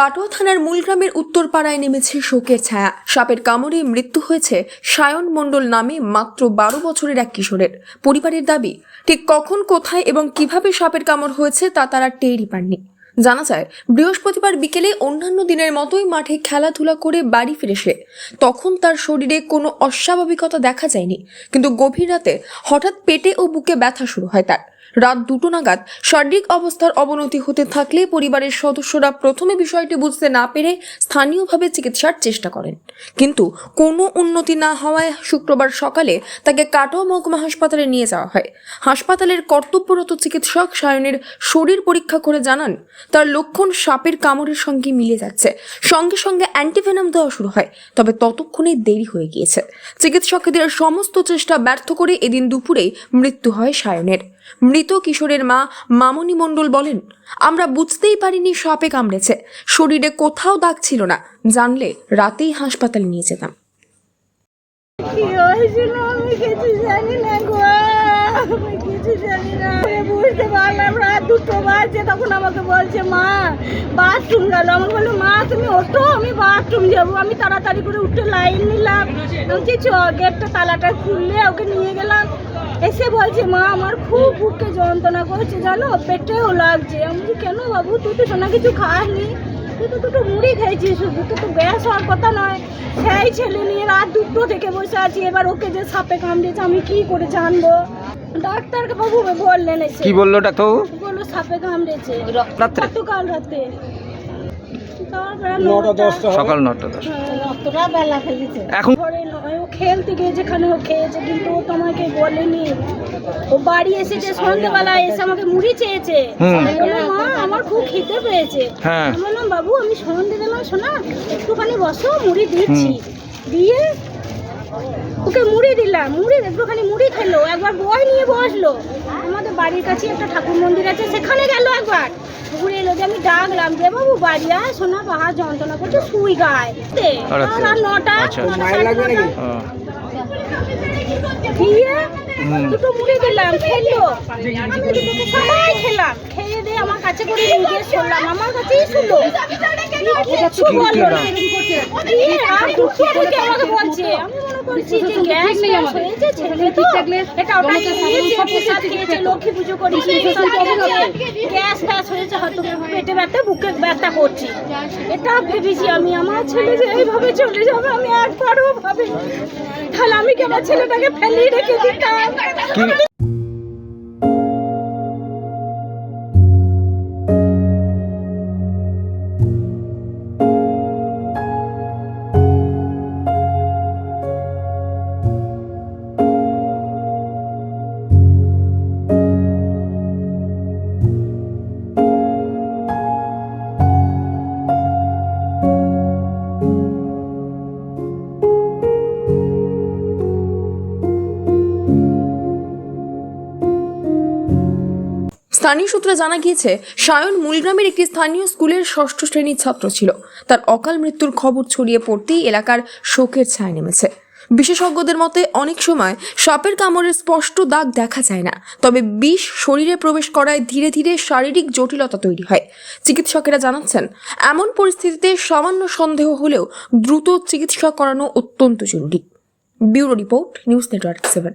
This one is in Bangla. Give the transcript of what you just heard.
কাটোয়া থানার মূলগ্রামের উত্তরপাড়ায় নেমেছে শোকের ছায়া। সাপের কামড়ে মৃত্যু হয়েছে সায়ন মণ্ডল নামে মাত্র বারো বছরের এক কিশোরের। পরিবারের দাবি, ঠিক কখন, কোথায় এবং কীভাবে সাপের কামড় হয়েছে তা তারা টেরই পাননি। জানা যায়, বৃহস্পতিবার বিকেলে অন্যান্য দিনের মতোই মাঠে খেলাধুলা করে বাড়ি ফিরে সে। তখন তার শরীরে কোনো অস্বাভাবিকতা দেখা যায়নি, কিন্তু গভীর রাতে হঠাৎ পেটে ও বুকে ব্যথা শুরু হয় তার। রাত দুটো নাগাদ শারীরিক অবস্থার অবনতি হতে থাকলে পরিবারের সদস্যরা প্রথমে বিষয়টি বুঝতে না পেরে স্থানীয়ভাবে চিকিৎসার চেষ্টা করেন। কিন্তু কোনো উন্নতি না হওয়ায় শুক্রবার সকালে তাকে কাটোয়া মহকুমা হাসপাতালে নিয়ে যাওয়া হয়। হাসপাতালের কর্তব্যরত চিকিৎসক সায়নের শরীর পরীক্ষা করে জানান, তার লক্ষণ সাপের কামড়ের সঙ্গে মিলে যাচ্ছে। সঙ্গে সঙ্গে অ্যান্টিভেনাম দেওয়া শুরু হয়, তবে ততক্ষণে দেরি হয়ে গিয়েছে। চিকিৎসকদের সমস্ত চেষ্টা ব্যর্থ করে এদিন দুপুরেই মৃত্যু হয় সায়নের। মৃত কিশোরের মা মামনি মণ্ডল বলেন, আমরা বুঝতেই পারিনি সাপে কামড়েছে। শরীরে কোথাও দাগ ছিল না। জানলে রাতেই হাসপাতালে নিয়ে যেতাম। আমি কিছু কিছু বুঝতে পারলাম রাত দুটো তখন আমাকে বলছে, মা বাথরুম বলল, মা, তুমি আমি বাথরুম যাব। আমি তাড়াতাড়ি করে উঠে লাইন নিলাম। চ গেটটা, তালাটা খুললে ওকে নিয়ে গেলাম। এসে বলছে মা আমার খুব বুকে যন্ত্রণা করছে জানো? পেটেও লাগছে। আমি বলছি, কেন বাবু? তুই তো সোনা কিছু খাসনি। তুই তো দুটো মুড়ি খেয়েছিস শুধু তো তো গ্যাস হওয়ার কথা নয়। সেই ছেলে নিয়ে রাত দুটো থেকে বসে আছি। এবার ওকে যে সাপে কামড়েছে আমি কি করে জানব? ডাক্তার বাবু বললেন এসে। কি বলল ডাক্তারবাবু? বলল সাপে কামড়েছে। রাত্রে? গতকাল রাতে। সকাল নটা দশ রক্তটা বেলা ফেলেছে। এখন ঘরে নয় ও খেলতে গিয়ে যেখানে ও খেয়েছে কিন্তু ও তো আমাকে বলেনি। ও বাড়ি এসেছে সন্ধ্যেবেলা এসে আমাকে মুড়ি চেয়েছে। আমি বললাম, মা আমার খুব খিদে পেয়েছে। হ্যাঁ। আমি বললাম বাবু আমি সন্ধ্যে দিলাম শোনা একটুখানি বসো মুড়ি দিচ্ছি। দিয়ে ওকে মুড়ি দিলাম মুড়ি একটুখানি মুড়ি খেলো একবার বই নিয়ে বসল। আমাদের বাড়ির কাছে একটা ঠাকুর মন্দির আছে সেখানে গেল একবার। ঘুরে এলো যে আমি ডাকলাম যে বাবু বাড়ি আয় সোনা পাহাড় যন্ত্রণা করছে শুই গায়। নটা আচ্ছা, নটা দিয়ে দুটো মুড়ি দিলাম খেলো। আমি খেলাম খেয়ে দিয়ে আমার কাছে করে আমার কাছেই শুনলো। আমাকে বলছে। আমি মনে করছি যে গ্যাস গ্যাস হয়েছে ছেলে তো। এটা ওটা খেয়েছে প্রসাদ খেয়েছে লক্ষ্মী পুজো করেছে গ্যাস গ্যাস হয়েছে হয়তো পেটে ব্যথা বুকে ব্যথা করছে। এটা ভেবেছি আমি। আমার ছেলে যে এইভাবে চলে যাবে আমি একবারও ভাবিনি তাহলে আমি কি আমার ছেলেটাকে ফেলিয়ে রেখে দিতাম? স্থানীয় সূত্রে জানা গিয়েছে, সায়ন মূলগ্রামের একটি স্থানীয় স্কুলের ষষ্ঠ শ্রেণির ছাত্র ছিল। তার অকাল মৃত্যুর খবর ছড়িয়ে পড়তেই এলাকার শোকের ছায়া নেমেছে। বিশেষজ্ঞদের মতে, অনেক সময় সাপের কামড়ের স্পষ্ট দাগ দেখা যায় না, তবে বিষ শরীরে প্রবেশ করায় ধীরে ধীরে শারীরিক জটিলতা তৈরি হয়। চিকিৎসকেরা জানাচ্ছেন, এমন পরিস্থিতিতে সামান্য সন্দেহ হলেও দ্রুত চিকিৎসা করানো অত্যন্ত জরুরি। Bureau report, news network seven.